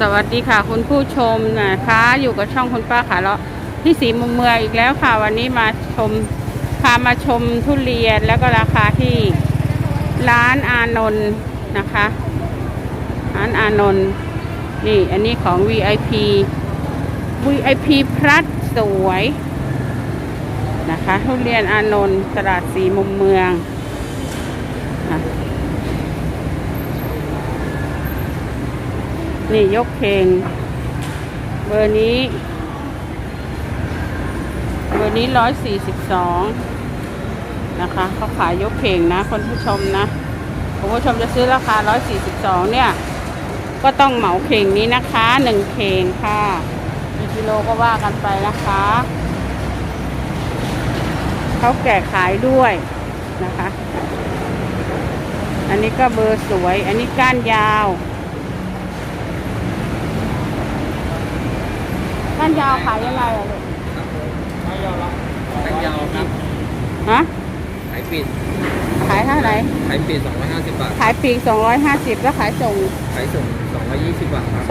สวัสดีค่ะคุณผู้ชมนะคะอยู่กับช่องคุณป้าขาเลาะที่สีมุมเมืองอีกแล้วค่ะ วันนี้มาชมพามาชมทุเรียนแล้วก็ราคาที่ร้านอานนท์นะคะร้านอานนท์นี่อันนี้ของ VIP VIP พลัดสวยนะคะทุเรียนอานนท์ตลาดสีมุมเมืองอะ นี่ยกเพลง เบอร์นี้ เบอร์นี้ร้อยสี่สิบสองนะคะเขาขายยกเพลงนะคนผู้ชมนะคุณผู้ชมจะซื้อราคาร้อยสี่สิบสองเนี่ย ก็ต้องเหมาเพลงนี้นะคะหนึ่งเพลงค่ะกี่กิโลก็ว่ากันไปนะคะเขาแก่ขายด้วยนะคะ อันนี้ก็เบอร์สวย อันนี้ก้านยาว ก้าน ยาวขายยังไงอะลูกแตงยาวครับฮะขายปิดขายเท่าไหร่ขายปิด250 บาท ขายปลีก250 แล้วขายส่ง ขายส่ง220 บาทครับ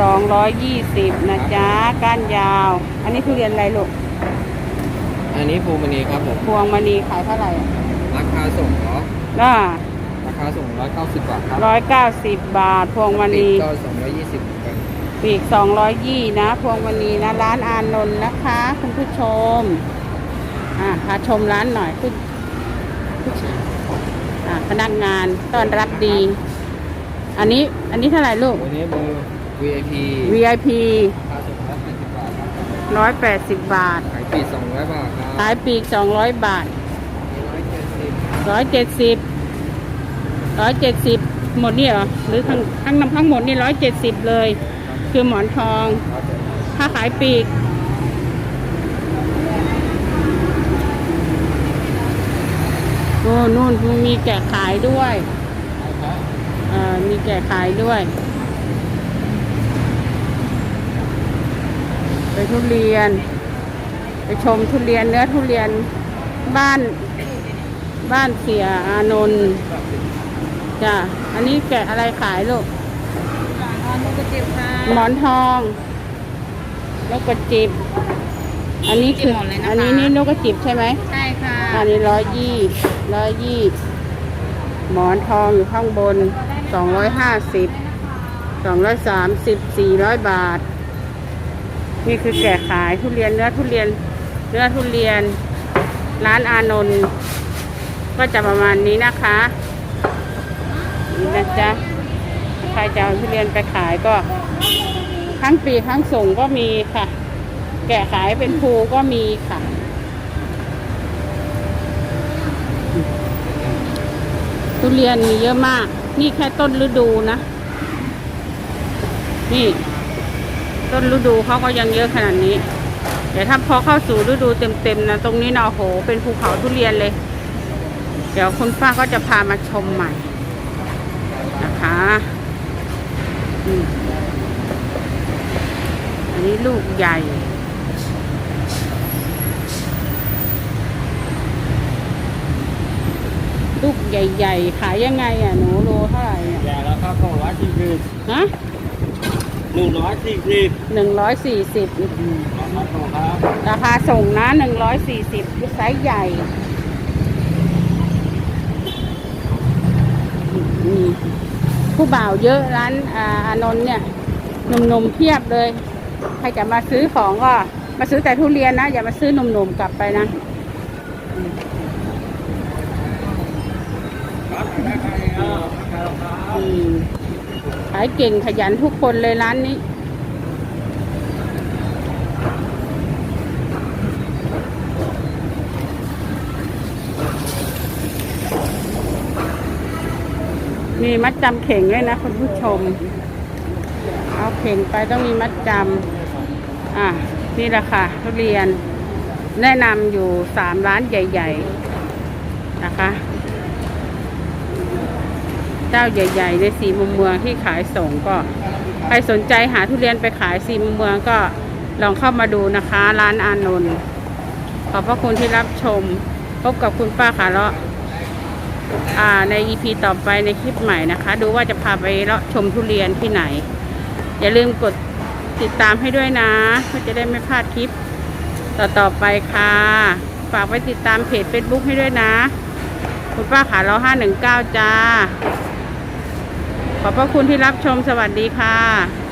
220 นะจ๊ะ ก้านยาว อันนี้ทุเรียนอะไรลูกอันนี้ภูมินีครับผม พวงมณีขายเท่าไหร่อะราคาส่งเหรอ น่าราคาส่ง190 บาทครับ190 บาท พวงมปิณี ดก็220เหมือนกัน ปลีก220นะ พวงมณีนะ ร้านอานนท์นะคะ คุณผู้ชม อะพาชมร้านหน่อยผู้ผู้ชอะพนักงานต้อนรับดี อันนี้อันนี้เท่าไหร่ลูกวันนี้เบอร์ VIP VIP ราคาส่ง180บาทครับ180บาท ขายปิด200บาทครับขายปลีก200บาท170 170 170หมดนี่เหรอหรือทั้งทั้งนำทั้งหมดนี่170เลย คือหมอนทองผมถ้าขายปีก โอ้นู่นมีแกะขายด้วยอ่อมีแกะขายด้วยไปทุเรียน ไปชมทุเรียนเนื้อทุเรียนบ้านบ้านเสียอานนท์จ้ะอันนี้แกะอะไรขายลูก หมอนทองนกกระจิบ อันนี้คือหมดเลยนะคะอันนี้นี่นกกระจิบใช่ไหมใช่ค่ะอันนี้ร้อยยี่ร้อยยี่หมอนทองอยู่ข้างบนสองร้อยห้าสิบสองร้อยสามสิบสี่ร้อยบาท นี่คือแก่ขายทุเรียนเนื้อทุเรียนเนื้อทุเรียน ร้านอานนท์ก็จะประมาณนี้นะคะนี่นะจ๊ะใครจะเอาทุเรียนไปขายก็ทั้งปีทั้งส่งก็มีค่ะ แกะขายเป็นภูก็มีค่ะ ทุเรียนมีเยอะมาก นี่แค่ต้นฤดูนะ นี่ ต้นฤดูเขาก็ยังเยอะขนาดนี้เดี๋ยวถ้าพอเข้าสู่ฤดูเต็มๆนะตรงนี้นะโอ้โหเป็นภูเขาทุเรียนเลย เดี๋ยวคุณป้าก็จะพามาชมใหม่นะคะ อืมอันนี้ลูกใหญ่ ลูกใหญ่ๆ ขายยังไงอะ หนูโลเท่าไหร่อะแย่แล้วครับ240ฮะ140หนึ่งร้อยสี่สิบราคาส่งครับราคาส่งนะหนึ่งร้อยสี่สิบไซส์ใหญ่นี่ ผู้บ่าวเยอะร้านอานนท์เนี่ยหนุ่มๆเพียบเลย ใครจะมาซื้อของก็มาซื้อแต่ทุเรียนนะ อย่ามาซื้อหนุ่มๆกลับไปนะขายเก่งขยันทุกคนเลยร้านนี้ มีมัดจำเข่งด้วยนะคุณผู้ชม เอาเข่งไปต้องมีมัดจำอะนี่แหละค่ะทุเรียนแนะนำอยู่สามร้านใหญ่ ๆ นะคะ เจ้าใหญ่ ๆ ในสีมุมเมืองที่ขายส่งก็ใครสนใจหาทุเรียนไปขายสีมุมเมืองก็ลองเข้ามาดูนะคะ ร้านอานนท์ขอบพระคุณที่รับชม พบกับคุณป้าขาเลาะอ่า ใน EP ต่อไปในคลิปใหม่นะคะ ดูว่าจะพาไปเลาะชมทุเรียนที่ไหน อย่าลืมกดติดตามให้ด้วยนะเพื่อจะได้ไม่พลาดคลิป ต่อต่อไปค่ะ ฝากไว้ติดตามเพจ Facebook ให้ด้วยนะ คุณป้าขาเราห้าหนึ่งเก้าจ้า ขอบพระคุณที่รับชมสวัสดีค่ะ